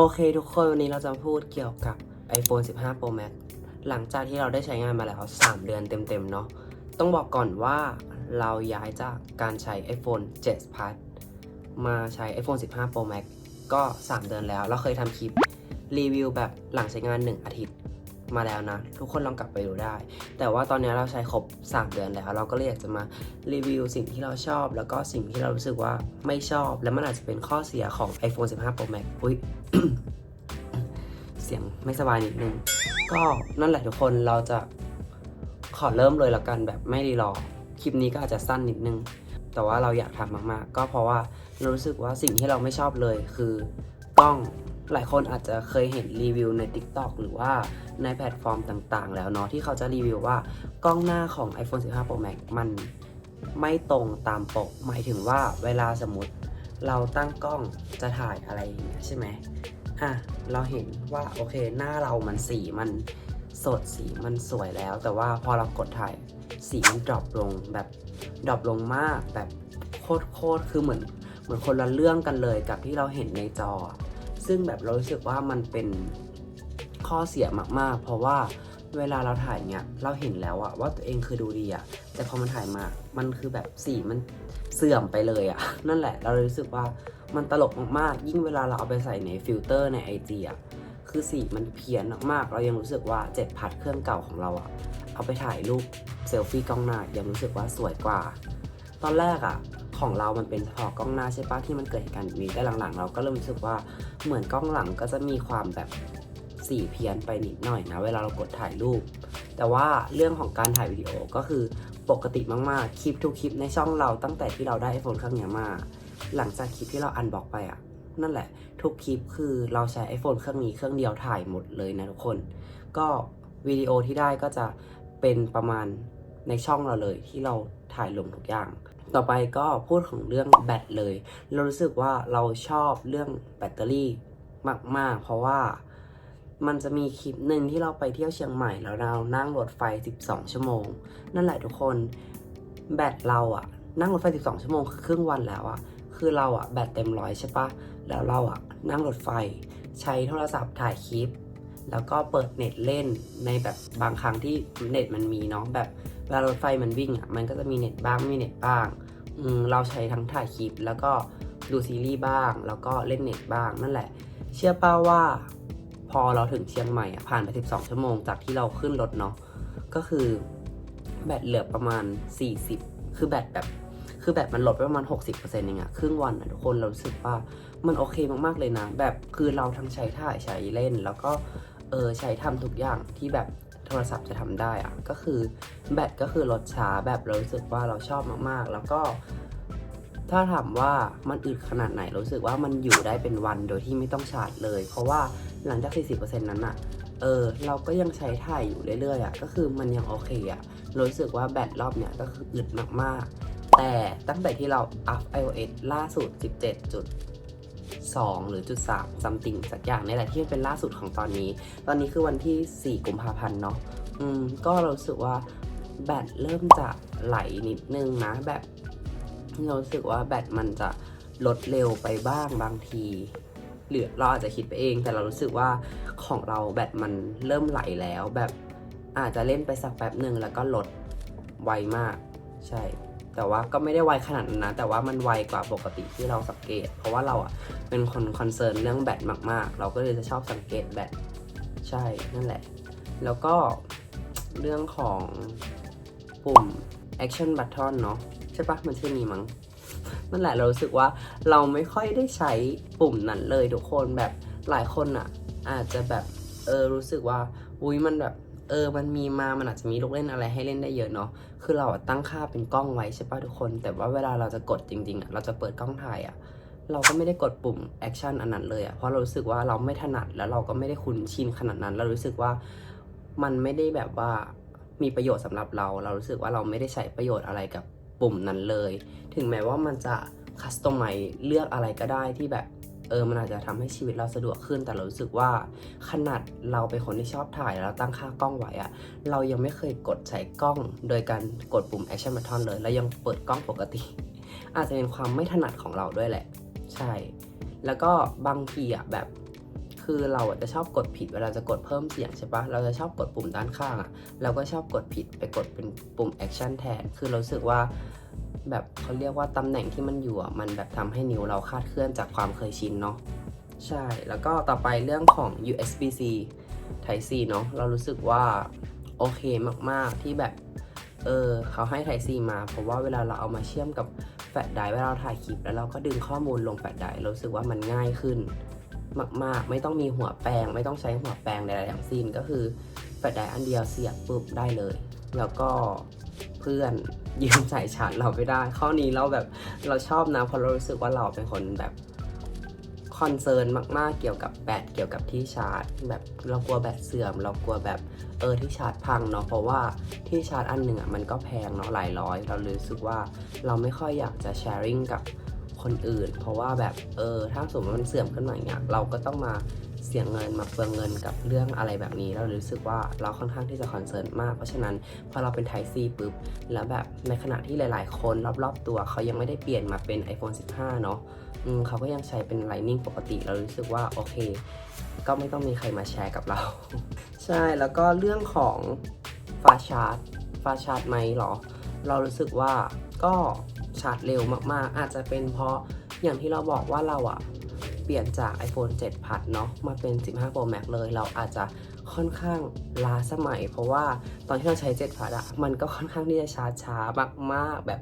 โอเคทุกคน วันนี้เราจะพูดเกี่ยวกับ iPhone 15 Pro Max หลังจากที่เราได้ใช้งานมาแล้ว 3 เดือนเต็มๆเนาะต้องบอกก่อนว่าเราย้ายจากการใช้ iPhone 7 Plus มาใช้ iPhone 15 Pro Max ก็ 3 เดือนแล้ว เราเคยทำคลิปรีวิวแบบหลังใช้งาน 1 อาทิตย์ มาแล้วนะ ทุกคนลองกลับไปดูได้ แต่ว่าตอนนี้เราใช้ครบ 3 เดือนแล้ว เราก็เลยอยากจะมารีวิวสิ่งที่เราชอบ แล้วก็สิ่งที่เรารู้สึกว่าไม่ชอบ และมันอาจจะเป็นข้อเสียของ iPhone 15 Pro Max อุ้ยเสียงไม่สบายนิดนึง ก็นั่นแหละทุกคนเราจะขอเริ่มเลยแล้วกันแบบไม่รีรอ คลิปนี้ก็อาจจะสั้นนิดนึง แต่ว่าเราอยากทำมากๆ ก็เพราะว่าเรารู้สึกว่าสิ่งที่เราไม่ชอบเลยคือกล้อง หลายคนอาจจะเคยเห็นรีวิวใน TikTok หรือว่าในแพลตฟอร์มต่างๆ แล้วเนาะที่เขาจะรีวิวว่ากล้องหน้าของ iPhone 15 Pro Max มันไม่ตรงตามปก หมายถึงว่าเวลาสมมติเราตั้งกล้องจะถ่ายอะไรอย่างเงี้ยใช่ไหมอะเราเห็นว่าโอเคหน้าเรามันสีมันสดสีมันสวยแล้ว แต่ว่าพอเรากดถ่ายสีมันดรอปลงแบบดรอปลงมากแบบโคตรโคตรคือเหมือนเหมือนคนละเรื่องกันเลยกับที่เราเห็นในจอ ซึ่งแบบเรารู้สึกว่ามันเป็นข้อเสียมากๆ เพราะว่าเวลาเราถ่ายเนี่ยเราเห็นแล้วอะว่าตัวเองคือดูดีอะแต่พอมันถ่ายมา มันคือแบบสีมันเสื่อมไปเลยอะนั่นแหละ เราเลยรู้สึกว่ามันตลกมากๆ ยิ่งเวลาเราเอาไปใส่ในฟิลเตอร์ใน IG อะคือสีมันเพี้ยนมากๆ เรายังรู้สึกว่าเจ็ดพัดเครื่องเก่าของเราอะเอาไปถ่ายรูปเซลฟี่กล้องหน้ายังรู้สึกว่าสวยกว่า ตอนแรกอะของเรามันเป็นเฉพาะกล้องหน้าใช่ปะที่มันเกิดเหตุการณ์แบบนี้แต่หลังๆ เราก็เริ่มรู้สึกว่า เหมือนกล้องหลังก็จะมีความแบบสีเพี้ยนไปนิดหน่อยนะ เวลาเรากดถ่ายรูป แต่ว่าเรื่องของการถ่ายวิดีโอก็คือปกติมากๆ คลิปทุกคลิปในช่องเราตั้งแต่ที่เราได้ iPhone เครื่องนี้มา หลังจากคลิปที่เราอันบอกไปอะนั่นแหละ ทุกคลิปคือเราใช้ iPhone เครื่องนี้เครื่องเดียวถ่ายหมดเลยนะทุกคน ก็วิดีโอที่ได้ก็จะเป็นประมาณในช่องเราเลยที่เราถ่ายลงทุกอย่าง ต่อไปก็พูดของเรื่องแบตเลย เรารู้สึกว่าเราชอบเรื่องแบตเตอรี่มาก ๆ เพราะว่ามันจะมีคลิปหนึ่งที่เราไปเที่ยวเชียงใหม่แล้วเรานั่งรถไฟ 12 ชั่วโมง นั่นแหละทุกคนแบตเราอะนั่งรถไฟ 12 ชั่วโมงคือครึ่งวันแล้วอะคือเราอะแบตเต็มร้อยใช่ปะแล้วเราอะนั่งรถไฟ ใช้โทรศัพท์ถ่ายคลิป แล้วก็เปิดเน็ตเล่นในแบบบางครั้งที่เน็ตมันมีเนาะแบบ เวลารถไฟมันวิ่งอะมันก็จะมีเน็ตบ้างไม่มีเน็ตบ้างอืมเราใช้ทั้งถ่ายคลิป แล้วก็ดูซีรีส์บ้าง แล้วก็เล่นเน็ตบ้างนั่นแหละ เชื่อป้าว่า พอเราถึงเชียงใหม่อะผ่านไป 12 ชั่วโมงจากที่เราขึ้นรถเนาะก็คือแบตเหลือประมาณ 40 คือแบตแบบ คือแบตมันลดไปประมาณ 60%เองอะครึ่งวันอะทุกคนเรารู้สึกว่ามันโอเคมากๆเลยนะ แบบคือเราทั้งใช้ถ่ายใช้เล่น แล้วก็เออใช้ทำทุกอย่างที่แบบ โทรศัพท์จะทำได้อะก็คือแบตก็คือลดช้าแบบเรารู้สึกว่าเราชอบมากๆ แล้วก็ถ้าถามว่ามันอึดขนาดไหนรู้สึกว่ามันอยู่ได้เป็นวันโดยที่ไม่ต้องชาร์จเลย เพราะว่าหลังจาก 40%นั้นอะเออเราก็ยังใช้ถ่ายอยู่เรื่อยๆอะก็คือมันยังโอเคอะรู้สึกว่าแบตรอบเนี้ยก็คืออึดมากๆ แต่ตั้งแต่ที่เราอัพ iOS ล่าสุด 2 หรือจุด3 something สักอย่างนี่แหละที่เป็นล่าสุดของตอนนี้ ตอนนี้คือวันที่ 4 กุมภาพันธ์เนาะอืมก็รู้สึกว่าแบตเริ่มจะไหลนิดนึงนะแบบรารู้สึกว่าแบตมันจะลดเร็วไปบ้างบางทีหรือเราอาจจะคิดไปเอง แต่เรารู้สึกว่าของเราแบตมันเริ่มไหลแล้วแบบอาจจะเล่นไปสักแป๊บหนึ่งแล้วก็ลดไวมาก ใช่ แต่ว่าก็ไม่ได้ไวขนาดนั้นนะแต่ว่ามันไวกว่าปกติที่เราสังเกต เพราะว่าเราอะเป็นคนคอนเซิร์นเรื่องแบตมากๆ เราก็เลยจะชอบสังเกตแบตใช่นั่นแหละ แล้วก็เรื่องของปุ่ม action button เนาะใช่ปะมันชื่อนี้มั้งนั่นแหละเรารู้สึกว่าเราไม่ค่อยได้ใช้ปุ่มนั้นเลยทุกคนแบบหลายคนอะอาจจะแบบเออรู้สึกว่าอุ้ยมันแบบ เออมันมีมา มันอาจจะมีลูกเล่นอะไรให้เล่นได้เยอะเนาะ คือเราตั้งค่าเป็นกล้องไว้ใช่ป่ะทุกคน แต่ว่าเวลาเราจะกดจริงๆอะ เราจะเปิดกล้องถ่ายอะ เราก็ไม่ได้กดปุ่มแอคชั่นอันนั้นเลยอะ เพราะเรารู้สึกว่าเราไม่ถนัดแล้วเราก็ไม่ได้คุ้นชินขนาดนั้น เรารู้สึกว่ามันไม่ได้แบบว่ามีประโยชน์สำหรับเรา เรารู้สึกว่าเราไม่ได้ใช้ประโยชน์อะไรกับปุ่มนั้นเลย ถึงแม้ว่ามันจะคัสตอมไมเลือกอะไรก็ได้ที่แบบ เออมันอาจจะทำให้ชีวิตเราสะดวกขึ้นแต่เรารู้สึกว่า ขนาดเราเป็นคนที่ชอบถ่ายแล้วตั้งค่ากล้องไว้อะเรายังไม่เคยกดใช้กล้อง โดยการกดปุ่ม action button เลยแล้วยังเปิดกล้องปกติ อาจจะเป็นความไม่ถนัดของเราด้วยแหละ ใช่ แล้วก็บางทีอะแบบคือเราจะชอบกดผิดเวลาจะกดเพิ่มเสียงใช่ปะเราจะชอบกดปุ่มด้านข้างอะเราก็ชอบกดผิดไปกดเป็นปุ่ม action แทน คือเราสึกว่า แบบเขาเรียกว่าตำแหน่งที่มันอยู่อะมันแบบทำให้นิ้วเราคลาดเคลื่อนจากความเคยชินเนาะใช่ แล้วก็ต่อไปเรื่องของ USB-C Type C เนาะเรารู้สึกว่าโอเคมากๆที่แบบ เออเขาให้ Type C มา เพราะว่าเวลาเราเอามาเชื่อมกับแฟลชไดร์เวลาเราถ่ายคลิป แล้วเราก็ดึงข้อมูลลงแฟลชไดร์เรารู้สึกว่ามันง่ายขึ้น มากๆ ไม่ต้องมีหัวแปรงไม่ต้องใช้หัวแปรงใดๆทั้งสิ้นก็คือแฟลชไดร์อันเดียวเสียบปุ๊บได้เลย แล้วก็เพื่อนยืมสายชาร์จเราไม่ได้ ข้อนี้เราแบบเราชอบนะเพราะเรารู้สึกว่าเราเป็นคนแบบคอนเซิร์นมากๆเกี่ยวกับแบตเกี่ยวกับที่ชาร์จ แบบเรากลัวแบตเสื่อม เรากลัวแบบเออที่ชาร์จพังเนาะเพราะว่าที่ชาร์จอันหนึ่งอะมันก็แพงเนาะหลายร้อย เราเลยรู้สึกว่าเราไม่ค่อยอยากจะแชร์ริ่งกับคนอื่น เพราะว่าแบบเออถ้าสมมติมันเสื่อมขึ้นมาอย่างเงี้ยเราก็ต้องมา เสียงเงินมาเปลืองเงินกับเรื่องอะไรแบบนี้ เรารู้สึกว่าเราค่อนข้างที่จะคอนเซิร์นมาก เพราะฉะนั้นพอเราเป็นไทซีปุ๊บ แล้วแบบในขณะที่หลาย ๆ คนรอบ ๆ ตัวเขายังไม่ได้เปลี่ยนมาเป็น iPhone 15 เนาะเขาก็ยังใช้เป็น Lightning ปกติ เรารู้สึกว่าโอเค ก็ไม่ต้องมีใครมาแชร์กับเรา ใช่แล้วก็เรื่องของฟาชาร์จฟาชาร์จไหมเหรอ เรารู้สึกว่าก็ชาร์จเร็วมาก ๆ อาจจะเป็นเพราะอย่างที่เราบอกว่าเราอะ เปลี่ยนจาก iPhone 7 Plus เนาะมาเป็น 15 Pro Max เลย เราอาจจะค่อนข้างล้าสมัย เพราะว่าตอนที่เราใช้ 7 Plus อะมันก็ค่อนข้างที่จะช้าช้ามากๆ แบบ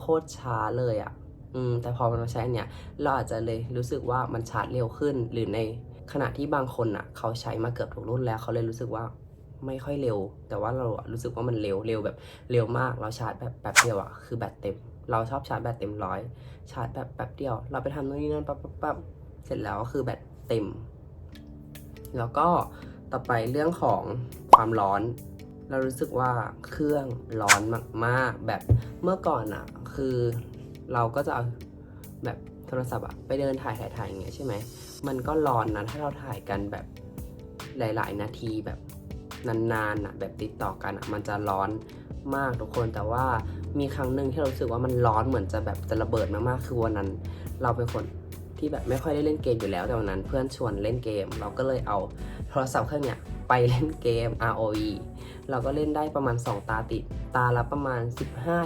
โคตรช้าเลยอะอืมแต่พอมันมาใช้อันเนี่ยเราอาจจะเลยรู้สึกว่ามันชาร์จเร็วขึ้น หรือในขณะที่บางคนอะเขาใช้มาเกือบทุกรุ่นแล้วเขาเลยรู้สึกว่าไม่ค่อยเร็ว แต่ว่าเราอะรู้สึกว่ามันเร็วเร็วแบบเร็วมาก เราชาร์จแบบแป๊บเดียวอะคือแบตเต็ม เราชอบชาร์จแบตเต็มร้อย ชาร์จแบบแป๊บเดียว เราไปทำนู่นนี่นั่นปั๊บปั๊บ เสร็จแล้วคือแบตเต็ม แล้วก็ต่อไปเรื่องของความร้อน เรารู้สึกว่าเครื่องร้อนมากๆ แบบเมื่อก่อนอะคือเราก็จะเอาแบบโทรศัพท์อะไปเดินถ่ายถ่ายถ่ายอย่างเงี้ยใช่ไหม มันก็ร้อนนะถ้าเราถ่ายกันแบบหลาย ๆ นาทีแบบนานๆอะแบบติดต่อกันอะมันจะร้อนมากทุกคนแต่ว่ามีครั้งหนึ่งที่เรารู้สึกว่ามันร้อนเหมือนจะแบบจะระเบิดมากๆคือวันนั้น เราเป็นคน ที่แบบไม่ค่อยได้เล่นเกมอยู่แล้วแต่วันนั้นเพื่อนชวนเล่นเกม เราก็เลยเอาโทรศัพท์เครื่องเนี้ยไปเล่นเกม ROE เราก็เล่นได้ประมาณ 2 ตาติด ตาละประมาณ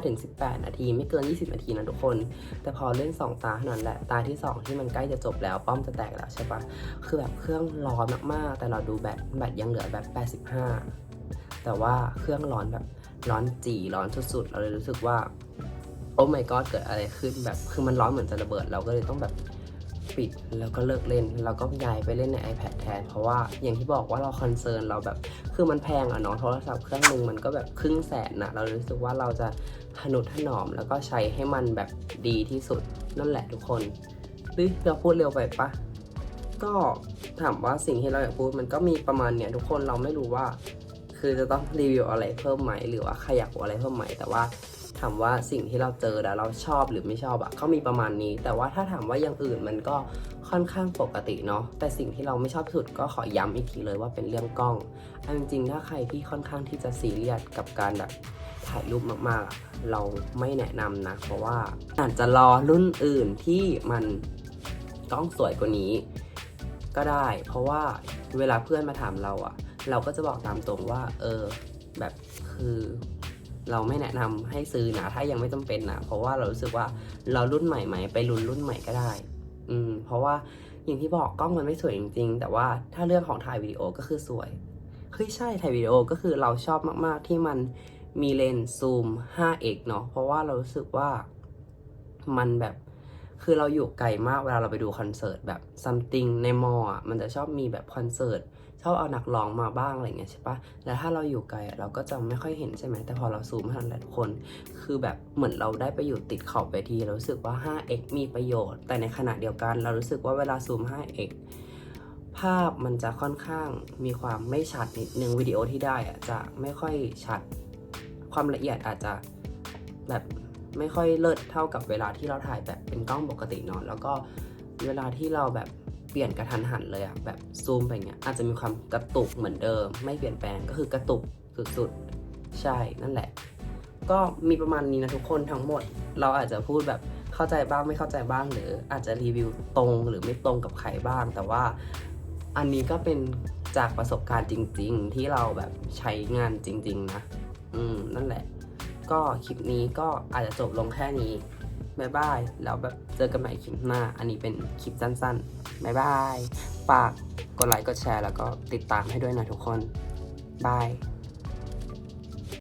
15-18 นาที ไม่เกิน 20 นาทีนะทุกคน แต่พอเล่น 2 ตาเท่านั้นแหละ ตาที่ 2 ที่มันใกล้จะจบแล้ว ป้อมจะแตกแล้วใช่ปะคือแบบเครื่องร้อนมากๆ แต่เราดูแบตแบตยังเหลือแบบ 85 แต่ว่าเครื่องร้อนแบบร้อนจีร้อนสุดๆ เราเลยรู้สึกว่า โอ้ my god เกิดอะไรขึ้นแบบ คือมันร้อนเหมือนจะระเบิด เราก็เลยต้องแบบ ปิดแล้วก็เลิกเล่นแล้วก็ย้ายไปเล่นใน iPad แทน เพราะว่าอย่างที่บอกว่าเราคอนเซิร์นเราแบบคือมันแพงอะเนาะโทรศัพท์เครื่องหนึ่งมันก็แบบครึ่งแสนนะเรารู้สึกว่าเราจะทนุถนอมแล้วก็ใช้ให้มันแบบดีที่สุดนั่นแหละทุกคนหรือเราพูดเร็วไปปะก็ถามว่าสิ่งที่เราอยากพูดมันก็มีประมาณเนี้ยทุกคนเราไม่รู้ว่า คือจะต้องรีวิวอะไรเพิ่มไหมหรือว่าใครอยากอะไรเพิ่มไหมแต่ว่า ถามว่าสิ่งที่เราเจอแล้วเราชอบหรือไม่ชอบอะก็มีประมาณนี้ แต่ว่าถ้าถามว่าอย่างอื่นมันก็ค่อนข้างปกติเนาะแต่สิ่งที่เราไม่ชอบที่สุดก็ขอย้ำอีกทีเลยว่าเป็นเรื่องกล้องเอาจริงถ้าใครที่ค่อนข้างที่จะซีเรียสกับการแบบถ่ายรูปมากๆ เราไม่แนะนำนะ เพราะว่าอาจจะรอรุ่นอื่นที่มันกล้องสวยกว่านี้ ก็ได้ เพราะว่าเวลาเพื่อนมาถามเราอะเราก็จะบอกตามตรงว่า เออ แบบคือ เราไม่แนะนำให้ซื้อนะถ้ายังไม่จำเป็นนะเพราะว่าเรารู้สึกว่าเรารุ่นใหม่ไหมไปรุ่นรุ่นใหม่ก็ได้ อืม เพราะว่าอย่างที่บอกกล้องมันไม่สวยจริงๆ แต่ว่าถ้าเรื่องของถ่ายวิดีโอก็คือสวยเฮ้ยใช่ถ่ายวิดีโอก็คือเราชอบมากๆที่มันมีเลนส์ซูม 5x เนาะเพราะว่าเรารู้สึกว่ามันแบบคือเราอยู่ไกลมากเวลาเราไปดูคอนเสิร์ตแบบ something ในมออะมันจะชอบมีแบบคอนเสิร์ต ชอบเอานักร้องมาบ้างอะไรเงี้ยใช่ปะแล้วถ้าเราอยู่ไกลเราก็จะไม่ค่อยเห็นใช่ไหมแต่พอเราซูมให้ทันหลายคน คือแบบเหมือนเราได้ไปอยู่ติดขอบเวทีเรารู้สึกว่า 5x มีประโยชน์ แต่ในขณะเดียวกัน เรารู้สึกว่าเวลาซูม 5x ภาพมันจะค่อนข้างมีความไม่ชัดนิดนึงวิดีโอที่ได้อะจะไม่ค่อยชัด ความละเอียดอาจจะแบบไม่ค่อยเลิศเท่ากับเวลาที่เราถ่ายแบบเป็นกล้องปกติเนาะแล้วก็เวลาที่เราแบบ เปลี่ยนกระทันหันเลยอะแบบซูมไปเงี้ยอาจจะมีความกระตุกเหมือนเดิม ไม่เปลี่ยนแปลงก็คือกระตุกสุดๆ ใช่นั่นแหละ ก็มีประมาณนี้นะทุกคนทั้งหมด เราอาจจะพูดแบบเข้าใจบ้างไม่เข้าใจบ้าง หรืออาจจะรีวิวตรงหรือไม่ตรงกับใครบ้าง แต่ว่าอันนี้ก็เป็นจากประสบการณ์จริง ๆ ที่เราแบบใช้งานจริง ๆ นะ อืมนั่นแหละ ก็คลิปนี้ก็อาจจะจบลงแค่นี้ บายบายแล้วแบบเจอกันใหม่คลิปหน้า อันนี้เป็นคลิปสั้นๆบายบายฝากกดไลค์กดแชร์แล้วก็ติดตามให้ด้วยนะทุกคนบาย